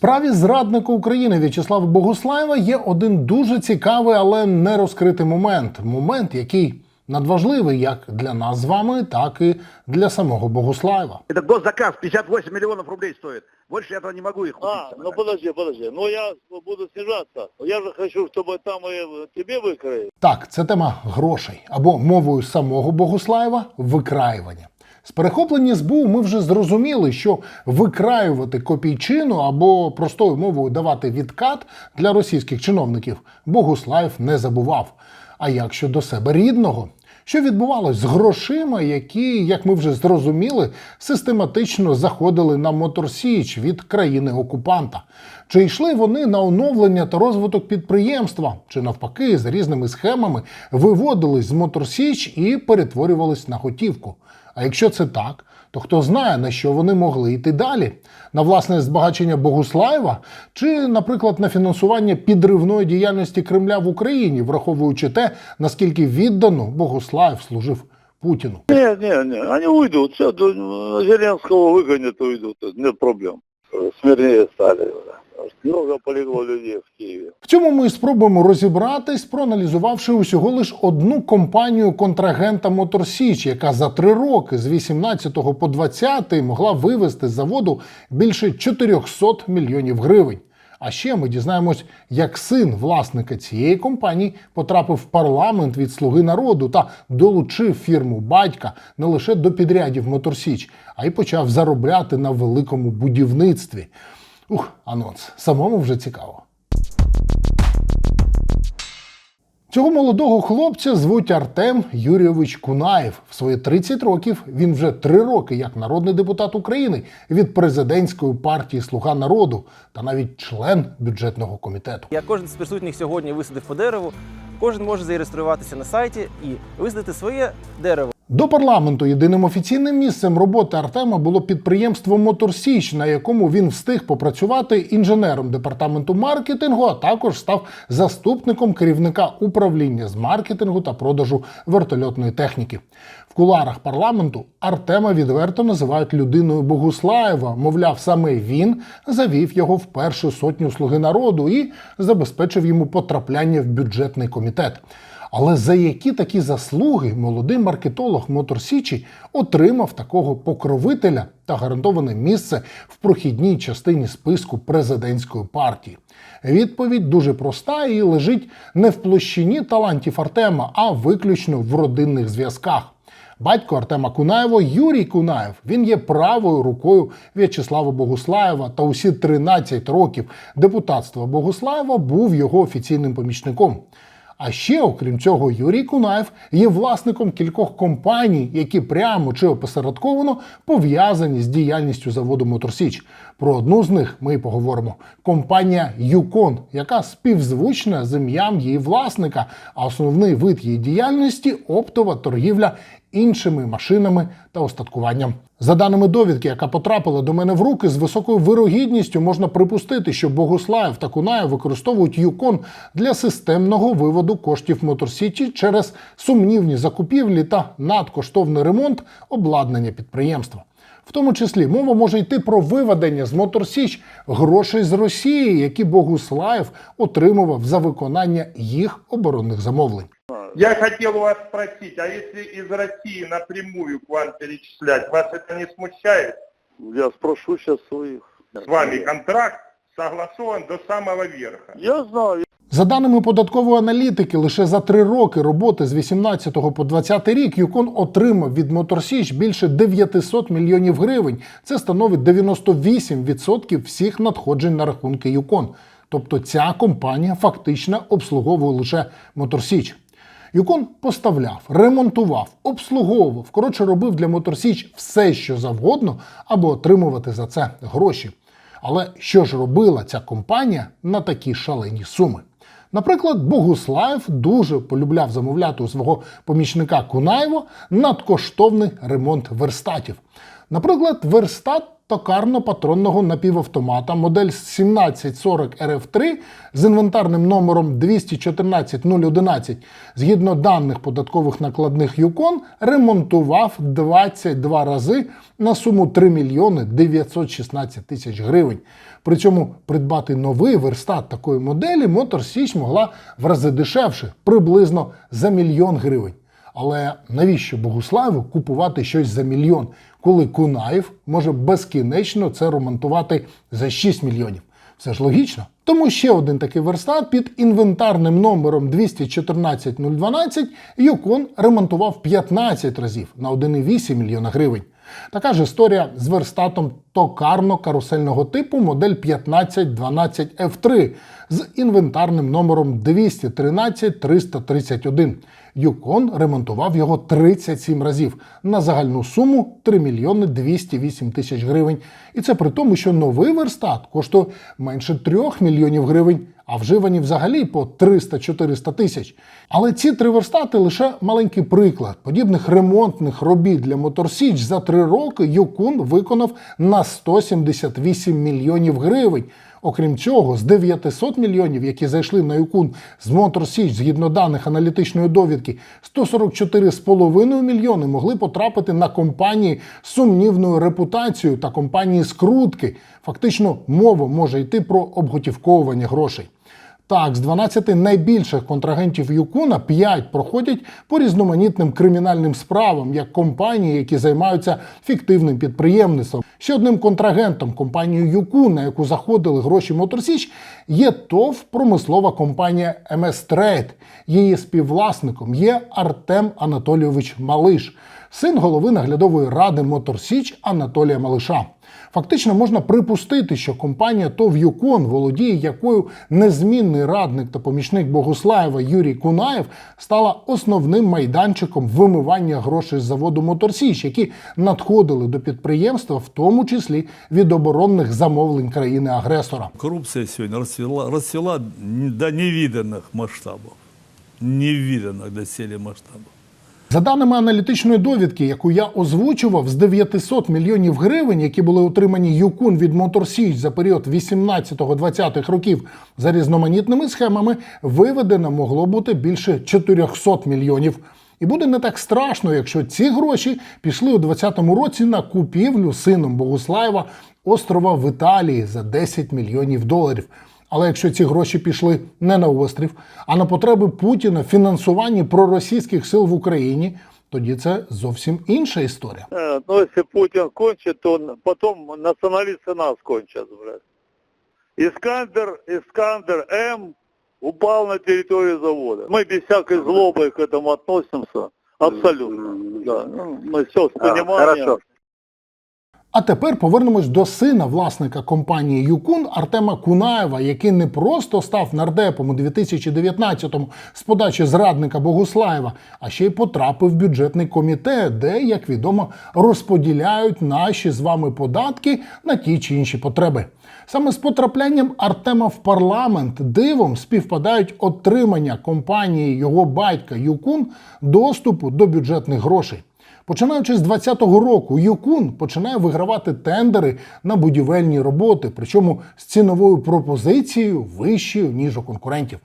справі зрадника України В'ячеслава Богуслаєва є один дуже цікавий, але не розкритий момент. Момент, який надважливий як для нас з вами, так і для самого Богуслаєва. Это госзаказ 58 миллионов рублей стоит. Больше я этого не могу их купить. А, ну подожди, подожди. Ну я буду снижаться. Я же хочу, чтобы там и тебе выкроили. Так, це тема грошей або мовою самого Богуслаєва викраювання. З перехоплення СБУ ми вже зрозуміли, що викраювати копійчину або простою мовою давати відкат для російських чиновників Богуслаєв не забував. А як щодо себе рідного? Що відбувалось з грошима, які, як ми вже зрозуміли, систематично заходили на Моторсіч від країни-окупанта? Чи йшли вони на оновлення та розвиток підприємства, чи навпаки, з різними схемами виводились з Моторсіч і перетворювались на готівку? А якщо це так, то хто знає, на що вони могли йти далі? На власне збагачення Богуслаєва чи, наприклад, на фінансування підривної діяльності Кремля в Україні, враховуючи те, наскільки віддано Богуслаєв служив Путіну. Не, не, не, они уйдут. Все, до- Зеленского выгонят, уйдут. Нет проблем. Смирнее стали. Много полегло людей в Киеве. В цьому ми спробуємо розібратись, проаналізувавши усього лиш одну компанію контрагента Моторсіч, яка за три роки з 18 по 20 могла вивезти з заводу більше 400 мільйонів гривень. А ще ми дізнаємось, як син власника цієї компанії потрапив в парламент від слуги народу та долучив фірму батька не лише до підрядів Моторсіч, а й почав заробляти на великому будівництві. Ух, анонс. Самому вже цікаво. Цього молодого хлопця звуть Артем Юрійович Кунаєв. В свої 30 років він вже три роки як народний депутат України від президентської партії Слуга народу та навіть член бюджетного комітету. Як кожен з присутніх сьогодні висадив по дереву, кожен може зареєструватися на сайті і висадити своє дерево. До парламенту єдиним офіційним місцем роботи Артема було підприємство Моторсіч, на якому він встиг попрацювати інженером департаменту маркетингу, а також став заступником керівника управління з маркетингу та продажу вертольотної техніки. В куларах парламенту Артема відверто називають людиною Богуслаєва. Мовляв, саме він завів його в першу сотню слуги народу і забезпечив йому потрапляння в бюджетний комітет. Але за які такі заслуги молодий маркетолог Моторсічі отримав такого покровителя та гарантоване місце в прохідній частині списку президентської партії? Відповідь дуже проста і лежить не в площині талантів Артема, а виключно в родинних зв'язках. Батько Артема Кунаєва Юрій Кунаєв. Він є правою рукою В'ячеслава Богуслаєва та усі 13 років депутатства Богуслаєва був його офіційним помічником. А ще, окрім цього, Юрій Кунаєв є власником кількох компаній, які прямо чи опосередковано пов'язані з діяльністю заводу Моторсіч. Про одну з них ми поговоримо. Компанія Юкон, яка співзвучна з ім'ям її власника, а основний вид її діяльності оптова торгівля іншими машинами та остаткуванням. За даними довідки, яка потрапила до мене в руки, з високою вирогідністю можна припустити, що Богуслаєв та Кунаєв використовують Юкон для системного виводу коштів Моторсіті через сумнівні закупівлі та надкоштовний ремонт обладнання підприємства. В тому числі мова може йти про виведення з Моторсіч грошей з Росії, які Богуслаєв отримував за виконання їх оборонних замовлень. Я хотел у вас спросить, а если из России напрямую к вам перечислять, вас это не смущает? Я спрошу сейчас своих. С вами контракт согласован до самого верха. Я знаю. За даними податкової аналітики, лише за три роки роботи з 18 по 20 рік Юкон отримав від Моторсіч більше 900 мільйонів гривень. Це становить 98% всіх надходжень на рахунки Юкон. Тобто ця компанія фактично обслуговує лише Моторсіч. Юкон поставляв, ремонтував, обслуговував, коротше, робив для Моторсіч все, що завгодно, аби отримувати за це гроші. Але що ж робила ця компанія на такі шалені суми? Наприклад, Богуслаєв дуже полюбляв замовляти у свого помічника Кунаєва надкоштовний ремонт верстатів. Наприклад, верстат токарно-патронного напівавтомата модель 1740 RF3 з інвентарним номером 214011 згідно даних податкових накладних ЮКОН ремонтував 22 рази на суму 3 мільйони 916 тисяч гривень. При цьому придбати новий верстат такої моделі Мотор Січ могла в рази дешевше, приблизно за мільйон гривень. Але навіщо Богуславу купувати щось за мільйон, коли Кунаєв може безкінечно це ремонтувати за 6 мільйонів? Все ж логічно. Тому ще один такий верстат під інвентарним номером 214012 Юкон ремонтував 15 разів на 1,8 мільйона гривень. Така ж історія з верстатом токарно-карусельного типу модель 1512 F3 з інвентарним номером 213331. Юкон ремонтував його 37 разів на загальну суму 3 мільйони 208 тисяч гривень. І це при тому, що новий верстат коштує менше 3 мільйонів гривень, а вживані взагалі по 300-400 тисяч. Але ці три верстати лише маленький приклад. Подібних ремонтних робіт для Моторсіч за три роки Юкун виконав на 178 мільйонів гривень. Окрім цього, з 900 мільйонів, які зайшли на Юкун з Моторсіч, згідно даних аналітичної довідки, 144,5 мільйони могли потрапити на компанії з сумнівною репутацією та компанії скрутки. Фактично, мова може йти про обготівковування грошей. Так, з 12 найбільших контрагентів Юкуна 5 проходять по різноманітним кримінальним справам, як компанії, які займаються фіктивним підприємництвом. Ще одним контрагентом компанії Юкун, на яку заходили гроші Моторсіч, є ТОВ промислова компанія МС Трейд. Її співвласником є Артем Анатолійович Малиш, син голови наглядової ради Моторсіч Анатолія Малиша. Фактично можна припустити, що компанія ТОВ Юкон, володіє якою незмінний радник та помічник Богуслаєва Юрій Кунаєв, стала основним майданчиком вимивання грошей з заводу Моторсіч, які надходили до підприємства, в тому числі від оборонних замовлень країни-агресора. Коррупция сегодня расцвела, расцвела до невиданных масштабов. Невиданных доселе масштабов. За даними аналітичної довідки, яку я озвучував, з 900 мільйонів гривень, які були отримані Юкун від Моторсіч за період 18-20 років за різноманітними схемами, виведено могло бути більше 400 мільйонів. І буде не так страшно, якщо ці гроші пішли у 2020 році на купівлю сином Богуслаєва острова в Італії за 10 мільйонів доларів. Але якщо ці гроші пішли не на острів, а на потреби Путіна в фінансуванні проросійських сил в Україні, тоді це зовсім інша історія. Э, Ну, если Путин кончит, то он- потом националисты нас кончат, блядь. Искандер, Искандер М упал на территорию завода. Мы без всякой злобы к этому относимся. Абсолютно. Да. Ну, мы все с пониманием. хорошо. А тепер повернемось до сина власника компанії Юкун Артема Кунаєва, який не просто став нардепом у 2019-му з подачі зрадника Богуслаєва, а ще й потрапив в бюджетний комітет, де, як відомо, розподіляють наші з вами податки на ті чи інші потреби. Саме з потраплянням Артема в парламент дивом співпадають отримання компанії його батька Юкун доступу до бюджетних грошей. Починаючи з 2020 року, Юкун починає вигравати тендери на будівельні роботи, причому з ціновою пропозицією вищою ніж у конкурентів.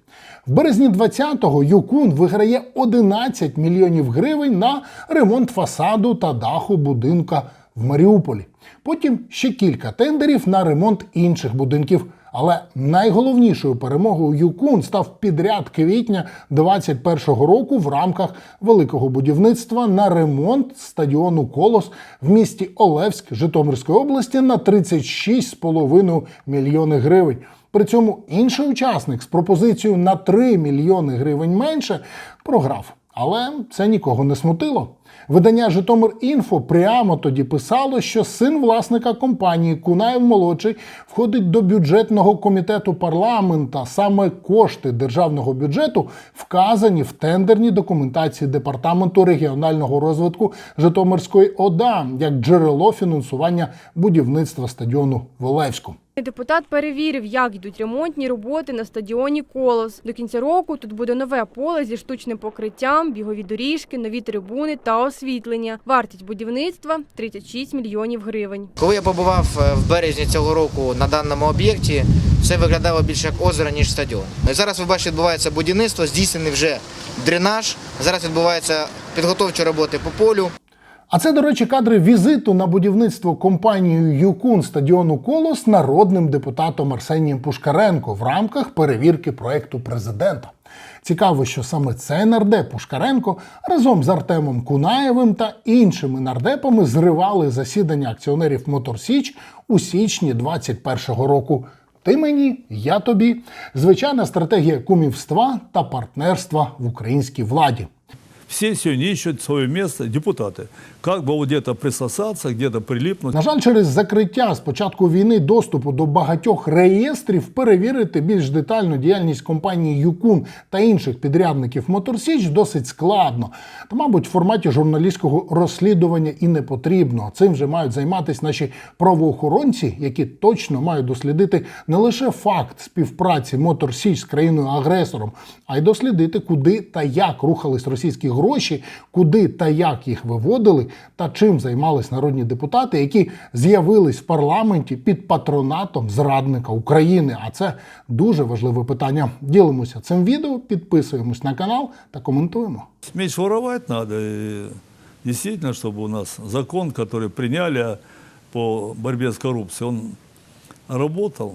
В березні 2020-го Юкун виграє 11 мільйонів гривень на ремонт фасаду та даху будинка в Маріуполі. Потім ще кілька тендерів на ремонт інших будинків. Але найголовнішою перемогою Юкун став підряд квітня 2021 року в рамках великого будівництва на ремонт стадіону Колос в місті Олевськ Житомирської області на 36,5 мільйони гривень. При цьому інший учасник з пропозицією на 3 мільйони гривень менше програв. Але це нікого не смутило. Видання Житомир Інфо прямо тоді писало, що син власника компанії Кунаєв молодший входить до бюджетного комітету парламента. Саме кошти державного бюджету вказані в тендерній документації департаменту регіонального розвитку Житомирської ОДА як джерело фінансування будівництва стадіону в Олевську. Депутат перевірив, як йдуть ремонтні роботи на стадіоні Колос. До кінця року тут буде нове поле зі штучним покриттям, бігові доріжки, нові трибуни та освітлення. Вартість будівництва 36 мільйонів гривень. Коли я побував е, в березні цього року на даному об'єкті, все виглядало більше як озеро, ніж стадіон. Зараз ви бачите, відбувається будівництво, здійснений вже дренаж. Зараз відбуваються підготовчі роботи по полю. А це, до речі, кадри візиту на будівництво компанією Юкун стадіону Колос народним депутатом Арсенієм Пушкаренко в рамках перевірки проекту президента. Цікаво, що саме цей нардеп Пушкаренко разом з Артемом Кунаєвим та іншими нардепами зривали засідання акціонерів Мотор Січ у січні 2021 року. Ти мені, я тобі. Звичайна стратегія кумівства та партнерства в українській владі. Все сегодня ищут свое место, депутаты. Как бы вот где-то присосаться, где-то прилипнуть. На жаль, через закриття з початку війни доступу до багатьох реєстрів перевірити більш детально діяльність компанії Юкун та інших підрядників Моторсіч досить складно. Та, мабуть, в форматі журналістського розслідування і не потрібно. Цим вже мають займатися наші правоохоронці, які точно мають дослідити не лише факт співпраці Моторсіч з країною-агресором, а й дослідити, куди та як рухались російські гроші, куди та як їх виводили, та чим займались народні депутати, які з'явились в парламенті під патронатом зрадника України. А це дуже важливе питання. Ділимося цим відео, підписуємось на канал та коментуємо. Меньше воровать надо. И действительно, у нас закон, который приняли по борьбе с коррупцией, он работал.